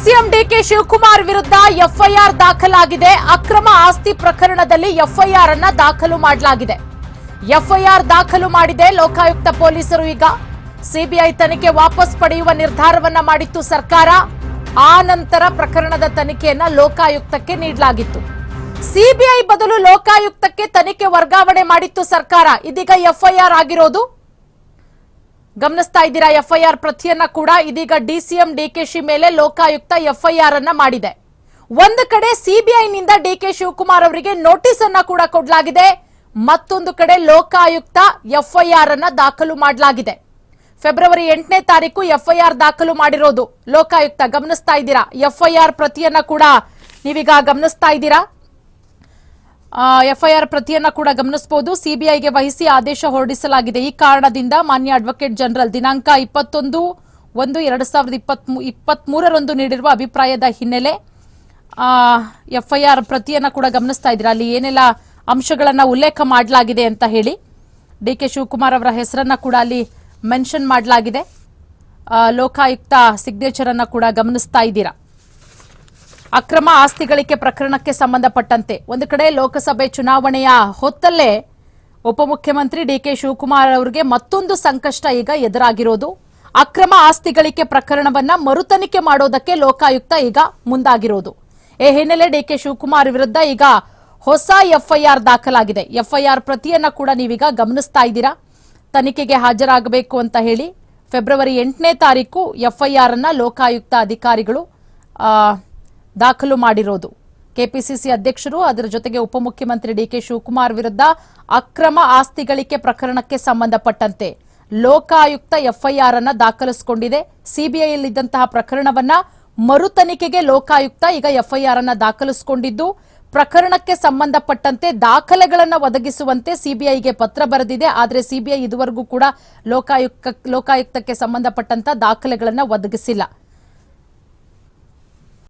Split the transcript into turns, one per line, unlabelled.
CM DK Shivakumar ವಿರುದ್ಧ FIR ದಾಖಲಾಗಿದೆ. ಅಕ್ರಮ ಆಸ್ತಿ ಪ್ರಕರಣದಲ್ಲಿ ಎಫ್ಐಆರ್ ಅನ್ನ ದಾಖಲು ಮಾಡಲಾಗಿದೆ. ಎಫ್ಐಆರ್ ದಾಖಲು ಮಾಡಿದೆ. ಲೋಕಾಯುಕ್ತ ಪೊಲೀಸರು ಈಗ ಸಿಬಿಐ ತನಿಖೆ ವಾಪಸ್ ಪಡೆಯುವ ನಿರ್ಧಾರವನ್ನ ಮಾಡಿತ್ತು ಸರ್ಕಾರ. ಆ ನಂತರ ಪ್ರಕರಣದ ತನಿಖೆಯನ್ನ ಲೋಕಾಯುಕ್ತಕ್ಕೆ ನೀಡಲಾಗಿತ್ತು. ಸಿಬಿಐ ಬದಲು ಲೋಕಾಯುಕ್ತಕ್ಕೆ ತನಿಖೆ ವರ್ಗಾವಣೆ ಮಾಡಿತ್ತು ಸರ್ಕಾರ. ಇದೀಗ ಎಫ್ಐಆರ್ ಆಗಿರೋದು ಗಮನಿಸ್ತಾ ಇದ್ದೀರಾ ಎಫ್ಐಆರ್ ಪ್ರತಿಯನ್ನ ಕೂಡ? ಇದೀಗ ಡಿಸಿಎಂ ಡಿಕೆಶಿ ಮೇಲೆ ಲೋಕಾಯುಕ್ತ ಎಫ್ಐಆರ್ ಅನ್ನ ಮಾಡಿದೆ. ಒಂದು ಕಡೆ ಸಿಬಿಐನಿಂದ ಡಿಕೆ ಶಿವಕುಮಾರ್ ಅವರಿಗೆ ನೋಟಿಸ್ ಅನ್ನ ಕೂಡ ಕೊಡಲಾಗಿದೆ. ಮತ್ತೊಂದು ಕಡೆ ಲೋಕಾಯುಕ್ತ ಎಫ್ಐಆರ್ ಅನ್ನ ದಾಖಲು ಮಾಡಲಾಗಿದೆ. ಫೆಬ್ರವರಿ ಎಂಟನೇ ತಾರೀಕು ಎಫ್ಐಆರ್ ದಾಖಲು ಮಾಡಿರೋದು. ಲೋಕಾಯುಕ್ತ, ಗಮನಿಸ್ತಾ ಇದ್ದೀರಾ? ಎಫ್ಐಆರ್ ಪ್ರತಿಯನ್ನ ಕೂಡ ನೀವೀಗ ಗಮನಿಸ್ತಾ ಇದ್ದೀರಾ? ಎಫ್ಐಆರ್ ಪ್ರತಿಯನ್ನ ಕೂಡ ಗಮನಿಸಬಹುದು ಸಿಬಿಐಗೆ ವಹಿಸಿ ಆದೇಶ ಹೊರಡಿಸಲಾಗಿದೆ. ಈ ಕಾರಣದಿಂದ ಮಾನ್ಯ ಅಡ್ವೊಕೇಟ್ ಜನರಲ್ ದಿನಾಂಕ ಇಪ್ಪತ್ತೊಂದು ಒಂದು ಎರಡು ಸಾವಿರದ ಇಪ್ಪತ್ಮೂರರಂದು ನೀಡಿರುವ ಅಭಿಪ್ರಾಯದ ಹಿನ್ನೆಲೆ ಎಫ್ಐಆರ್ ಪ್ರತಿಯನ್ನ ಕೂಡ ಗಮನಿಸ್ತಾ ಇದ್ದೀರಾ? ಅಲ್ಲಿ ಏನೆಲ್ಲ ಅಂಶಗಳನ್ನ ಉಲ್ಲೇಖ ಮಾಡಲಾಗಿದೆ ಅಂತ ಹೇಳಿ. ಡಿ ಕೆ ಶಿವಕುಮಾರ್ ಅವರ ಹೆಸರನ್ನ ಕೂಡ ಅಲ್ಲಿ ಮೆನ್ಷನ್ ಮಾಡಲಾಗಿದೆ. ಲೋಕಾಯುಕ್ತ ಸಿಗ್ನೇಚರ್ ಅನ್ನ ಕೂಡ ಗಮನಿಸ್ತಾ ಇದ್ದೀರಾ? ಅಕ್ರಮ ಆಸ್ತಿ ಗಳಿಕೆ ಪ್ರಕರಣಕ್ಕೆ ಸಂಬಂಧಪಟ್ಟಂತೆ. ಒಂದು ಕಡೆ ಲೋಕಸಭೆ ಚುನಾವಣೆಯ ಹೊತ್ತಲ್ಲೇ ಉಪಮುಖ್ಯಮಂತ್ರಿ ಡಿ ಕೆ ಶಿವಕುಮಾರ್ ಅವರಿಗೆ ಮತ್ತೊಂದು ಸಂಕಷ್ಟ ಈಗ ಎದುರಾಗಿರೋದು. ಅಕ್ರಮ ಆಸ್ತಿ ಗಳಿಕೆ ಪ್ರಕರಣವನ್ನ ಮರುತನಿಖೆ ಮಾಡೋದಕ್ಕೆ ಲೋಕಾಯುಕ್ತ ಈಗ ಮುಂದಾಗಿರೋದು. ಈ ಹಿನ್ನೆಲೆ ಡಿಕೆ ಶಿವಕುಮಾರ್ ವಿರುದ್ಧ ಈಗ ಹೊಸ ಎಫ್ಐಆರ್ ದಾಖಲಾಗಿದೆ. ಎಫ್ಐಆರ್ ಪ್ರತಿಯನ್ನ ಕೂಡ ನೀವೀಗ ಗಮನಿಸ್ತಾ ಇದ್ದೀರಾ? ತನಿಖೆಗೆ ಹಾಜರಾಗಬೇಕು ಅಂತ ಹೇಳಿ ಫೆಬ್ರವರಿ ಎಂಟನೇ ತಾರೀಕು ಎಫ್ಐಆರ್ ಅನ್ನ ಲೋಕಾಯುಕ್ತ ಅಧಿಕಾರಿಗಳು ದಾಖಲು ಮಾಡಿರೋದು. ಕೆಪಿಸಿಸಿ ಅಧ್ಯಕ್ಷರು ಅದರ ಜೊತೆಗೆ ಉಪಮುಖ್ಯಮಂತ್ರಿ ಡಿಕೆ ಶಿವಕುಮಾರ್ ವಿರುದ್ಧ ಅಕ್ರಮ ಆಸ್ತಿ ಗಳಿಕೆ ಪ್ರಕರಣಕ್ಕೆ ಸಂಬಂಧಪಟ್ಟಂತೆ ಲೋಕಾಯುಕ್ತ ಎಫ್ಐಆರ್ ಅನ್ನ ದಾಖಲಿಸಿಕೊಂಡಿದೆ. ಸಿಬಿಐಯಲ್ಲಿದ್ದಂತಹ ಪ್ರಕರಣವನ್ನ ಮರು ತನಿಖೆಗೆ ಲೋಕಾಯುಕ್ತ ಈಗ ಎಫ್ಐಆರ್ ಅನ್ನ ದಾಖಲಿಸಿಕೊಂಡಿದ್ದು, ಪ್ರಕರಣಕ್ಕೆ ಸಂಬಂಧಪಟ್ಟಂತೆ ದಾಖಲೆಗಳನ್ನು ಒದಗಿಸುವಂತೆ ಸಿಬಿಐಗೆ ಪತ್ರ ಬರೆದಿದೆ. ಆದರೆ ಸಿಬಿಐ ಇದುವರೆಗೂ ಕೂಡ ಲೋಕಾಯುಕ್ತ, ಲೋಕಾಯುಕ್ತಕ್ಕೆ ಸಂಬಂಧಪಟ್ಟಂತ ದಾಖಲೆಗಳನ್ನು ಒದಗಿಸಿಲ್ಲ.